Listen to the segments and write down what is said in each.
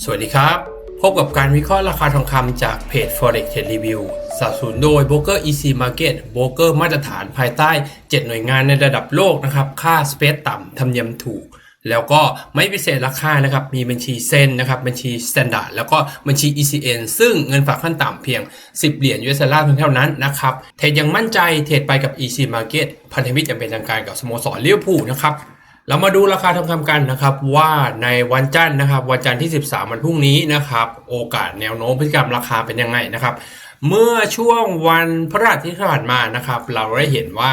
สวัสดีครับ พบกับการวิเคราะห์ราคาทองคำจากเพจ Forex Trade Review สนับสนุนโดย Broker EC Market Broker มาตรฐานภายใต้ 7 หน่วยงานในระดับโลกนะครับ ค่าสเปซต่ำธรรมเนียมถูก แล้วก็ไม่พิเศษราคานะครับ มีบัญชีเซนนะครับ บัญชี Standard แล้วก็บัญชี ECN ซึ่งเงินฝากขั้นต่ำเพียง 10 เหรียญ US ดอลลาร์เพียงเท่านั้นนะครับ เทรดยังมั่นใจเทรดไปกับ EC Market พันธมิตรอย่างเป็นทางการกับสโมสรเลี้ยวผูลนะครับ เรามาดูราคาทองคำกันนะครับว่าในวันจันทร์นะครับ วันจันทร์ที่ 13 วันพรุ่งนี้นะครับ โอกาสแนวโน้มพฤติกรรมราคาเป็นยังไงนะครับ เมื่อช่วงวันพฤหัสที่ผ่านมานะครับ เราได้เห็นว่า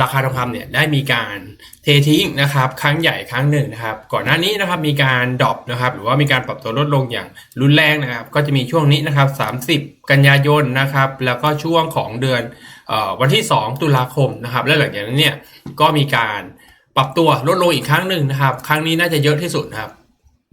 ราคาทองคำเนี่ยได้มีการเททิ้งนะครับ ครั้งใหญ่ครั้งหนึ่งนะครับ ก่อนหน้านี้นะครับมีการดรอปนะครับ หรือว่ามีการปรับตัวลดลงอย่างรุนแรงนะครับ ก็จะมีช่วงนี้นะครับ 30 กันยายนนะครับ แล้วก็ช่วงของเดือนออวันที่ 2 ตุลาคมนะครับ และหลังจากนั้นเนี่ยก็มีการ รับตัวลดลงอีกครั้งหนึ่งนะครับ ครั้งนี้น่าจะเยอะที่สุดนะครับ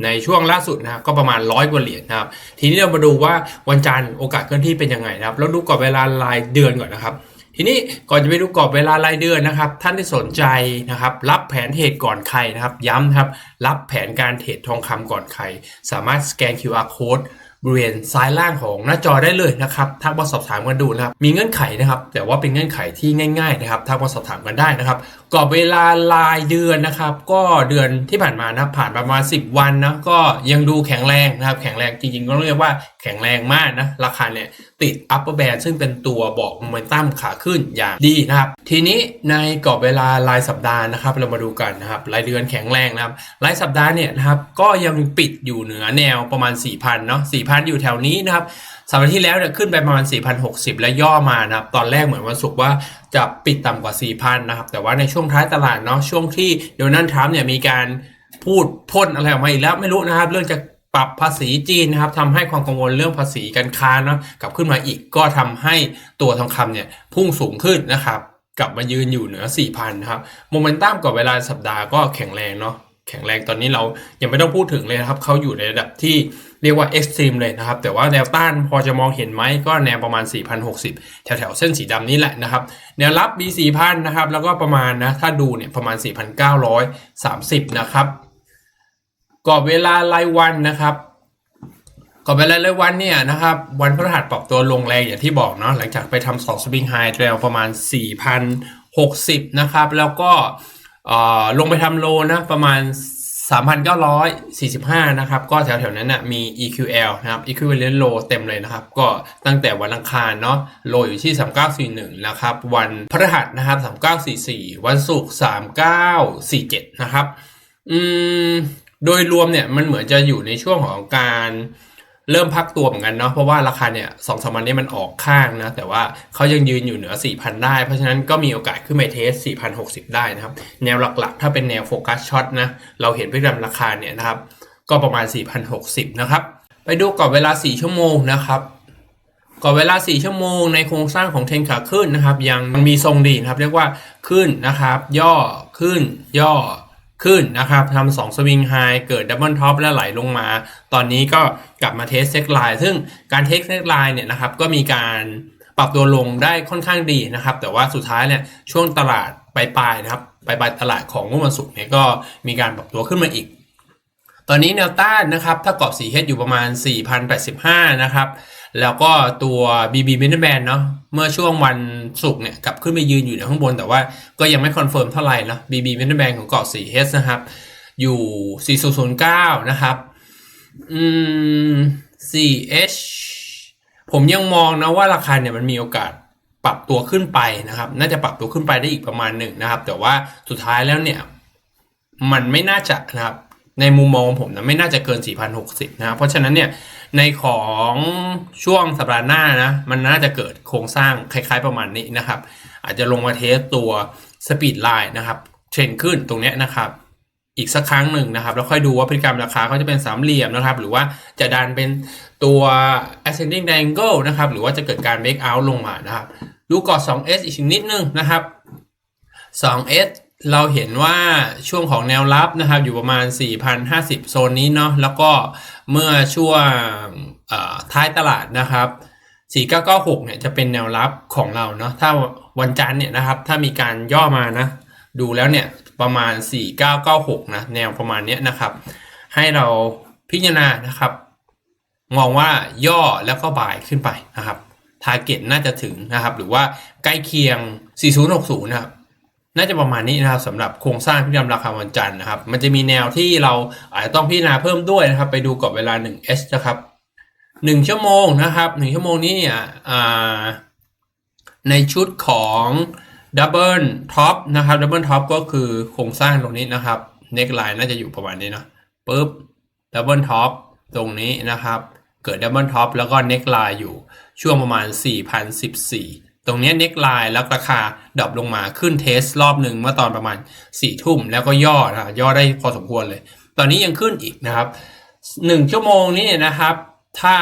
ในช่วงล่าสุดนะครับก็ประมาณร้อยกว่าเหรียญนะครับ ทีนี้เรามาดูว่าวันจันทร์โอกาสเคลื่อนที่เป็นยังไงนะครับ แล้วดูกรอบเวลารายเดือนก่อนนะครับ ทีนี้ก่อนจะไปดูกรอบเวลารายเดือนนะครับ ท่านที่สนใจนะครับ รับแผนเทรดก่อนใครนะครับ ย้ำนะครับ รับแผนการเทรดทองคำก่อนใคร สามารถสแกน QR code บริเวณซ้ายล่างของหน้าจอได้เลยนะครับทักมาสอบถามกันดูนะครับมีเงื่อนไขนะครับ แต่ว่าเป็นเงื่อนไขที่ง่ายๆนะครับทักมาสอบถามกันได้นะครับกรอบเวลารายเดือนนะครับ ก็เดือนที่ผ่านมานะผ่านประมาณ 10 วันนะก็ยังดูแข็งแรงนะครับ แข็งแรงจริงๆก็เรียกว่าแข็งแรงมากนะราคาเนี่ยติด upper band ซึ่งเป็นตัวบอกโมเมนตัมขาขึ้นอย่างดีนะครับ ทีนี้ในกรอบเวลารายสัปดาห์นะครับ เรามาดูกันนะครับรายเดือนแข็งแรงนะครับรายสัปดาห์เนี่ยนะครับก็ยังปิดอยู่เหนือแนวประมาณ 4,000เนาะ4,000 อยู่แถวนี้นะครับสัปดาห์ที่แล้วเนี่ยขึ้นไปประมาณ 4,060 และย่อมานะครับ ตอนแรกเหมือนวันศุกร์ว่าจะปิดต่ำกว่า 4,000 นะครับ แต่ว่าในช่วงท้ายตลาดเนาะช่วงที่โดนัลด์ทรัมป์เนี่ยมีการพูดพ่นอะไรออกมาอีกแล้วไม่รู้นะครับ เรื่องจะ ปรับภาษีจีนนะครับทำให้ความกังวลเรื่องภาษีการค้าเนาะกลับขึ้นมาอีกก็ทำให้ตัวทองคำเนี่ยพุ่งสูงขึ้นนะครับกลับมายืนอยู่เหนือ 4,000นะครับโมเมนตัมกับเวลาสัปดาห์ก็แข็งแรงเนาะแข็งแรงตอนนี้เรายังไม่ต้องพูดถึงเลยนะครับเขาอยู่ในระดับที่เรียกว่าเอ็กซ์ตรีมเลยนะครับ แต่ว่าแนวต้านพอจะมองเห็นไหมก็แนวประมาณ 4,060 แถวๆ เส้นสีดำนี้แหละนะครับ แนวรับ B 4,000 นะครับ แล้วก็ประมาณนะ ถ้าดูเนี่ยประมาณ 4,930 นะครับ กรอบเวลารายวันนะครับก่อนไปรายวันเนี่ยนะครับ วันพฤหัสปรับตัวลงแรงอย่างที่บอกเนาะหลังจากไปทำสองสปริงไฮแวประมาณ 4,060 นะครับ แล้วก็ลงไปทำโลนะประมาณ 3,945 นะครับ ก็แถวๆนั้นนะมี EQL นะครับ equivalent low เต็มเลยนะครับ ก็ตั้งแต่วันอังคารเนาะโลอยู่ที่ 3941 นะครับ วันพฤหัสนะครับ 3944 วันศุกร์3947 นะครับ อืม โดยรวมเนี่ยมันเหมือนจะอยู่ในช่วงของการเริ่มพักตัวเหมือนกันเนาะเพราะว่าราคาเนี่ยสองสามวันนี้มันออกข้างนะแต่ว่าเขายังยืนอยู่เหนือ 4,000 ได้ เพราะฉะนั้นก็มีโอกาสขึ้นไปเทส 4,060 ได้นะครับ แนวหลักๆ ถ้าเป็นแนวโฟกัสช็อตนะเราเห็นพฤติกรรมราคาเนี่ยนะครับก็ประมาณ 4,060 นะครับ ไปดูกรอบเวลา 4 ชั่วโมงนะครับก่อนเวลา 4 ชั่วโมงในโครงสร้างของเทรนขาขึ้นนะครับ ยังมีทรงดีนะครับ เรียกว่าขึ้นนะครับ ย่อขึ้นย่อ ขึ้นนะครับทำสองสวิงไฮเกิดดับเบิลท็อปและไหลลงมา ตอนนี้ก็กลับมาเทสเซ็กไลน์ซึ่งการเทสเซ็กไลน์เนี่ยนะครับก็มีการปรับตัวลงได้ค่อนข้างดีนะครับ แต่ว่าสุดท้ายเนี่ยช่วงตลาดปลายๆนะครับปลายๆตลาดของเมื่อวันศุกร์เนี่ยก็มีการปรับตัวขึ้นมาอีก ตอนนี้แนวต้านนะครับถ้ากรอบ 4H อยู่ประมาณ 4,085 นะครับ แล้วก็ตัว BB m i n i Band เนาะเมื่อช่วงวันศุกร์เนี่ยกลับขึ้นไปยืนอยู่ในข้างบน แต่ว่าก็ยังไม่คอนเฟิร์มเท่าไหร่นะ BB m i n i Band ของกรอบ 4H นะครับ อยู่ 4009 นะครับ อืม 4H ผมยังมองนะว่าราคาเนี่ยมันมีโอกาสปรับตัวขึ้นไปนะครับ น่าจะปรับตัวขึ้นไปได้อีกประมาณหนึ่งนะครับ แต่ว่าสุดท้ายแล้วเนี่ย มันไม่น่าจะนะครับ ในมุมมองของผมนะไม่น่าจะเกิน 4,060 นะครับเพราะฉะนั้นเนี่ยในของช่วงสัปดาห์หน้านะมันน่าจะเกิดโครงสร้างคล้ายๆประมาณนี้นะครับ อาจจะลงมาเทสตัวสปีดไลน์นะครับเทรนขึ้นตรงเนี้ยนะครับอีกสักครั้งหนึ่งนะครับ แล้วค่อยดูว่าพฤติกรรมราคาเขาจะเป็นสามเหลี่ยมนะครับ หรือว่าจะดันเป็นตัว ascending triangle นะครับ หรือว่าจะเกิดการ break out ลงมานะครับ ดูกอด 2S อีกนิดนึงนะครับ 2S เราเห็นว่าช่วงของแนวรับนะครับ อยู่ประมาณ 4,050 โซนนี้เนาะแล้วก็เมื่อช่วงท้ายตลาดนะครับ 4996 เนี่ยจะเป็นแนวรับของเราเนาะถ้าวันจันทร์เนี่ยนะครับ ถ้ามีการย่อมานะดูแล้วเนี่ยประมาณ 4996 นะแนวประมาณเนี้ยนะครับ ให้เราพิจารณานะครับ มองว่าย่อแล้วก็บ่ายขึ้นไปนะครับทาร์เก็ตน่าจะถึงนะครับ หรือว่าใกล้เคียง 4060 นะครับ น่าจะประมาณนี้นะครับสำหรับโครงสร้างพิจารณาราคาวันจันทร์นะครับ มันจะมีแนวที่เราอาจจะต้องพิจารณาเพิ่มด้วยนะครับ ไปดูกรอบเวลา 1S นะครับ1ชั่วโมงนะครับ1ชั่วโมงนี้เนี่ยอ่าในชุดของดับเบิลท็อปนะครับดับเบิลท็อปก็คือโครงสร้างตรงนี้นะครับเน็กไลน์น่าจะอยู่ประมาณนี้เนาะปุ๊บดับเบิลท็อปตรงนี้นะครับ เกิดดับเบิลท็อปแล้วก็เน็กไลน์อยู่ช่วงประมาณ 4,014 ตรงนี้เน็กไลน์แล้วราคาดรอปลงมาขึ้นเทสรอบหนึ่งเมื่อตอนประมาณ4ทุ่มแล้วก็ย่อนะย่อได้พอสมควรเลย ตอนนี้ยังขึ้นอีกนะครับ1ชั่วโมงนี้เนี่ยนะครับ ถ้า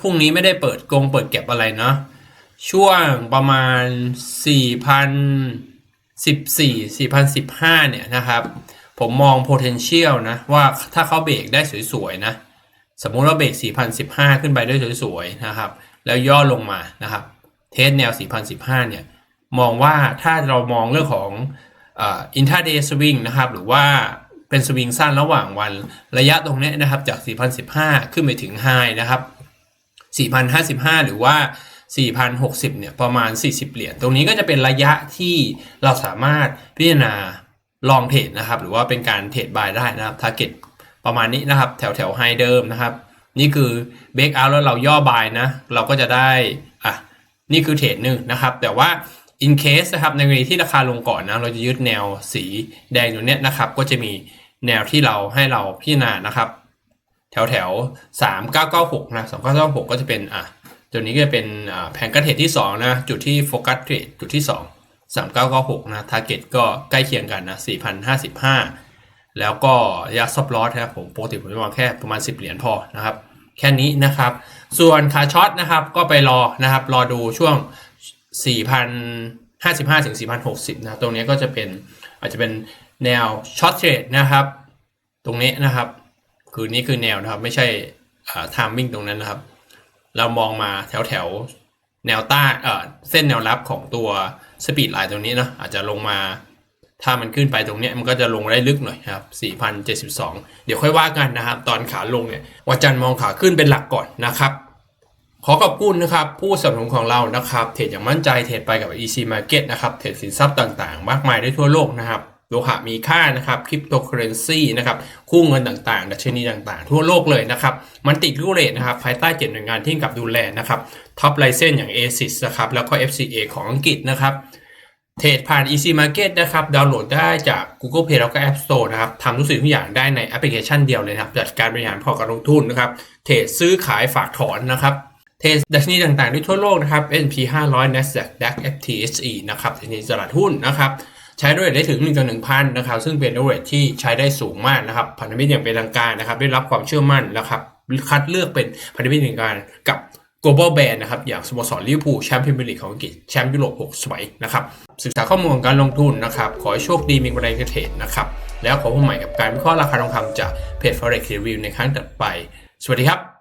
พรุ่งนี้ไม่ได้เปิดกงเปิดเก็บอะไรเนาะช่วงประมาณ 4,014 4,015 เนี่ยนะครับ ผมมอง potential นะ ว่าถ้าเขาเบรกได้สวยๆนะ สมมุติว่าเบรก4,015 ขึ้นไปได้สวยๆนะครับ แล้วย่อลงมานะครับ เทสแนว 4,015 เนี่ย มองว่าถ้าเรามองเรื่องของอินท r เดย์สวิงนะครับ หรือว่าเป็นสวิงสั้นระหว่างวันระยะตรงนี้นะครับ จาก 4,015 ขึ้นไปถึงไฮนะครับ 4,055 หรือว่า 4,060 เนี่ย ประมาณ 40 เหรียญ ตรงนี้ก็จะเป็นระยะที่เราสามารถพิจารณาลองเทรดนะครับ หรือว่าเป็นการเทรดบายได้นะครับ ทาร์เก็ตประมาณนี้นะครับ แถวแถวไฮเดิมนะครับ นี่คือเบรกเอาแล้วเราย่อบายนะ เราก็จะได้ นี่คือเทรดหนึ่งนะครับ แต่ว่า in case นะครับในกรณีที่ราคาลงก่อนนะเราจะยึดแนวสีแดงอยู่เนี้ยนะครับ ก็จะมีแนวที่เราให้เราพิจารณานะครับ แถวแถวสามเก้าเก้าหกนะสองเก้าเก้าหกก็จะเป็นอะตัวนี้ก็จะเป็นแผนกระเทรดที่2นะจุดที่โฟกัสเทรดจุดที่2 3996นะทาร์เก็ตก็ใกล้เคียงกันนะ4,055แล้วก็ระยะซับลอสนะครับผมปกติผมจะวางแค่ประมาณ10เหรียญพอนะครับ แค่นี้นะครับ ส่วนขาช็อตนะครับก็ไปรอนะครับ รอดูช่วง 4,055ถึง4,060นะตรงนี้ก็จะเป็นอาจจะเป็นแนวช็อตเทรดนะครับ ตรงนี้นะครับ คือนี่คือแนวนะครับ ไม่ใช่ทามมิ่งตรงนั้นนะครับ เรามองมาแถวแถวแนวต้เออเส้นแนวรับของตัวสปีดไลน์ตรงนี้เนาะอาจจะลงมา ถ้ามันขึ้นไปตรงนี้มันก็จะลงได้ลึกหน่อยครับ 4,072 เดี๋ยวค่อยว่ากันนะครับ ตอนขาลงเนี่ยวันจันทร์มองขาขึ้นเป็นหลักก่อนนะครับ ขอขอบคุณนะครับ ผู้สนับสนุนของเรานะครับ เทรดอย่างมั่นใจ เทรดไปกับ EC Market นะครับ เทรดสินทรัพย์ต่างๆ มากมายได้ทั่วโลกนะครับโลหะมีค่านะครับ คริปโตเคอเรนซีนะครับ คู่เงินต่างๆ ดัชนีต่างๆ ทั่วโลกเลยนะครับ มันติดรูเรทนะครับ ภายใต้เจ็ดหน่วยงานที่กับดูแลนะครับ ท็อปไลเซนอย่าง ASIS นะครับ แล้วก็ FCA ของอังกฤษนะครับ เทรดผ่าน Easy Market นะครับ ดาวน์โหลดได้จาก Google Play แล้วก็ App Store นะครับทำทุกสิ่งทุกอย่างได้ในแอปพลิเคชันเดียวเลยนะครับ จัดการบริหารพอร์ตการลงทุนนะครับ เทรดซื้อขายฝากถอนนะครับ เทรดดัชนีต่างๆด้วยทั่วโลกนะครับ S&P 500 NASDAQ DAX FTSE นะครับดัชนีตลาดหุ้นนะครับ ใช้ด้วยได้ถึง1ต่อ1,000นะครับ ซึ่งเป็นด้วยที่ใช้ได้สูงมากนะครับ พันธมิตรอย่างเป็นทางการนะครับ ได้รับความเชื่อมั่นนะครับ คัดเลือกเป็นพันธมิตรทางการกับ global brand นะครับอย่างสโมสรลิเวอร์พูลแชมป์พรีเมียร์ลีกของอังกฤษแชมป์ยุโรป6สมัยนะครับศึกษาข้อมูลของการลงทุนนะครับ ขอให้โชคดีมีกำไรกระเทรดนะครับแล้วขอพบใหม่กับการวิเคราะห์ราคาทองคำจากเพจ forex review ในครั้งต่อไป สวัสดีครับ